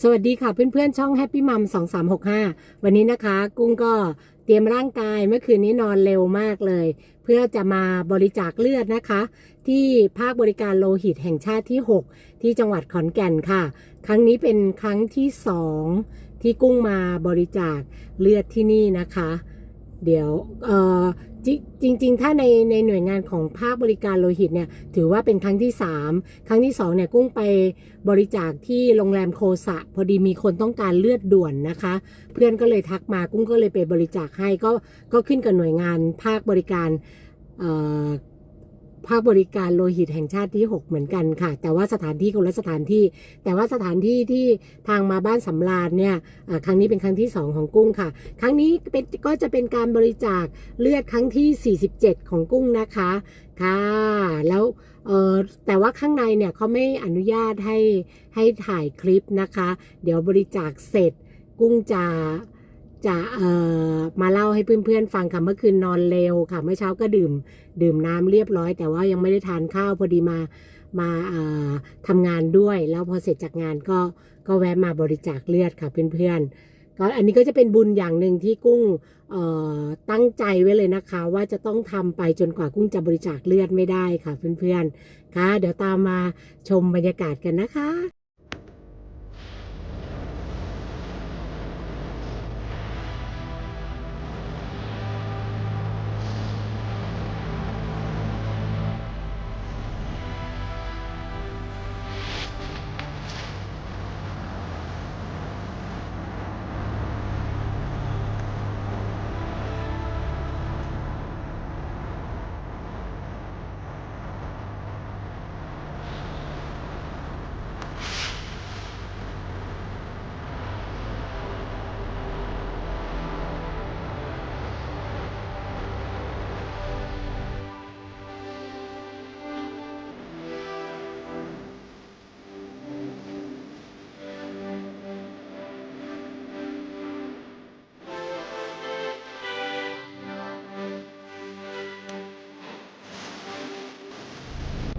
สวัสดีค่ะเพื่อนๆช่องแฮปปี้มัมสองสามหกห้าวันนี้นะคะ กุ้งก็เตรียมร่างกายเมื่อคืนนี้นอนเร็วมากเลย เพื่อจะมาบริจาคเลือดนะคะ ที่ภาคบริการโลหิตแห่งชาติที่ 6 ที่จังหวัดขอนแก่นค่ะ ครั้งนี้เป็นครั้งที่ 2 ที่กุ้งมาบริจาคเลือดที่นี่นะคะ เดี๋ยวจริง ๆ ถ้าในในหน่วยงานของภาคบริการโลหิตเนี่ยถือว่าเป็นครั้งที่ 3 ครั้งที่ 2 เนี่ยกุ้งไปบริจาคที่โรงแรมโคสะ พอดีมีคนต้องการเลือดด่วนนะคะ เพื่อนก็เลยทักมากุ้งก็เลยไปบริจาคให้ก็ก็ขึ้นกับหน่วยงานภาคบริการ ภาคบริการโลหิตแห่งชาติที่ 6 เหมือนกันค่ะ แต่ว่าสถานที่คนละสถานที่ แต่ว่าสถานที่ที่ทางมาบ้านสำราญเนี่ยครั้งนี้เป็นครั้งที่ 2 ของกุ้งค่ะ ครั้งนี้เป็นก็จะเป็นการบริจาคเลือดครั้งที่ 47 ของกุ้งนะคะค่ะแล้วเออแต่ว่าข้างในเนี่ยเขาไม่อนุญาตให้ให้ถ่ายคลิปนะคะ เดี๋ยวบริจาคเสร็จกุ้งจะ จะเอ่อมาเล่าให้เพื่อนๆฟังค่ะเมื่อคืนนอนเร็วค่ะเมื่อเช้าก็ดื่ม ดื่มน้ำเรียบร้อย แต่ว่ายังไม่ได้ทานข้าวพอดีมามาเอ่อทำงานด้วย แล้วพอเสร็จจากงานก็ก็แวะมาบริจาคเลือดค่ะเพื่อนๆก็อันนี้ก็จะเป็นบุญอย่างหนึ่งที่กุ้งเอ่อตั้งใจไว้เลยนะคะ ว่าจะต้องทำไปจนกว่ากุ้งจะบริจาคเลือดไม่ได้ค่ะเพื่อนๆค่ะ เดี๋ยวตามมาชมบรรยากาศกันนะคะ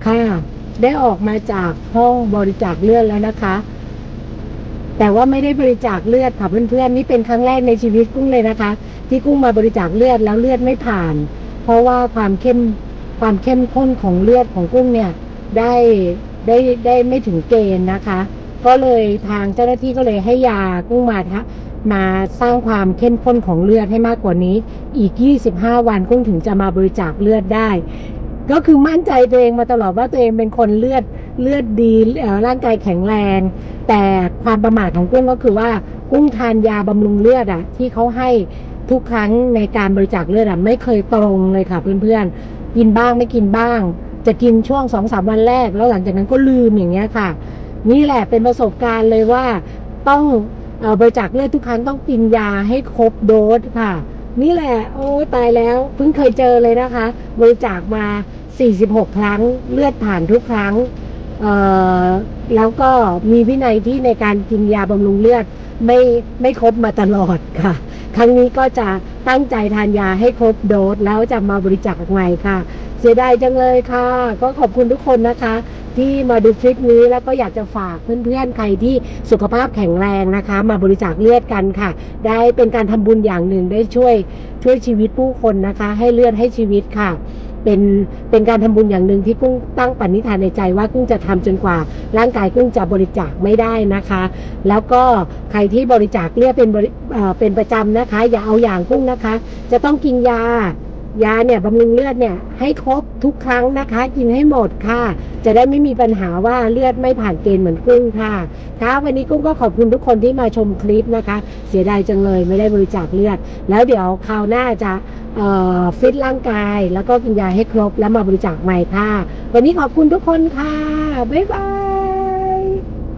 ค่ะ ได้ออกมาจากห้องบริจาคเลือดแล้วนะคะ แต่ว่าไม่ได้บริจาคเลือดค่ะเพื่อนๆนี่เป็นครั้งแรกในชีวิตกุ้งเลยนะคะ ที่กุ้งมาบริจาคเลือดแล้วเลือดไม่ผ่าน เพราะว่าความเข้มความเข้มข้นของเลือดของกุ้งเนี่ย ได้ได้ได้ไม่ถึงเกณฑ์นะคะ ก็เลยทางเจ้าหน้าที่ก็เลยให้ยากุ้งมาทะมาสร้างความเข้มข้นของเลือดให้มากกว่านี้ อีก 25 วันกุ้งถึงจะมาบริจาคเลือดได้ ก็คือมั่นใจตัวเองมาตลอดว่าตัวเองเป็นคนเลือดเลือดดีร่างกายแข็งแรง แต่ความประมาทของกุ้งก็คือว่ากุ้งทานยาบำรุงเลือดอะที่เขาให้ทุกครั้งในการบริจาคเลือดอะไม่เคยตรงเลยค่ะเพื่อนๆกินบ้างไม่กินบ้าง จะกินช่วงสองสามวันแรก แล้วหลังจากนั้นก็ลืมอย่างเงี้ยค่ะ นี่แหละเป็นประสบการณ์เลยว่าต้องบริจาคเลือดทุกครั้งต้องกินยาให้ครบโดสค่ะ นี่แหละ โอ้ยตายแล้ว เพิ่งเคยเจอเลยนะคะ บริจาคมา 46 ครั้ง เลือดผ่านทุกครั้ง เอ่อ แล้วก็มีวินัยที่ในการกินยาบำรุงเลือดไม่ไม่ครบมาตลอดค่ะ ครั้งนี้ก็จะตั้งใจทานยาให้ครบโดสแล้วจะมาบริจาคใหม่ค่ะ เสียดายจังเลยค่ะ ก็ขอบคุณทุกคนนะคะ ที่มาดูคลิปนี้แล้วก็อยากจะฝากเพื่อนๆ ใครที่สุขภาพแข็งแรงนะคะ มาบริจาคเลือดกันค่ะ ได้เป็นการทำบุญอย่างหนึ่งได้ช่วยช่วยชีวิตผู้คนนะคะ ให้เลือดให้ชีวิตค่ะ เป็นเป็นการทำบุญอย่างหนึ่งที่กุ้งตั้งปณิธานในใจว่ากุ้งจะทำจนกว่า ร่างกายกุ้งจะบริจาคไม่ได้นะคะ แล้วก็ใครที่บริจาคเลือดเป็นเอ่อเป็นประจำนะคะ อย่าเอาอย่างกุ้งนะคะ จะต้องกินยา ยาเนี่ยบำรุงเลือดเนี่ยให้ครบทุกครั้งนะคะ กินให้หมดค่ะ จะได้ไม่มีปัญหาว่าเลือดไม่ผ่านเกณฑ์เหมือนกุ้งค่ะค่ะวันนี้กุ้งก็ขอบคุณทุกคนที่มาชมคลิปนะคะ เสียดายจังเลยไม่ได้บริจาคเลือด แล้วเดี๋ยวคราวหน้าจะฟิตร่างกาย แล้วก็กินยาให้ครบแล้วมาบริจาคใหม่ค่ะ วันนี้ขอบคุณทุกคนค่ะบ๊ายบาย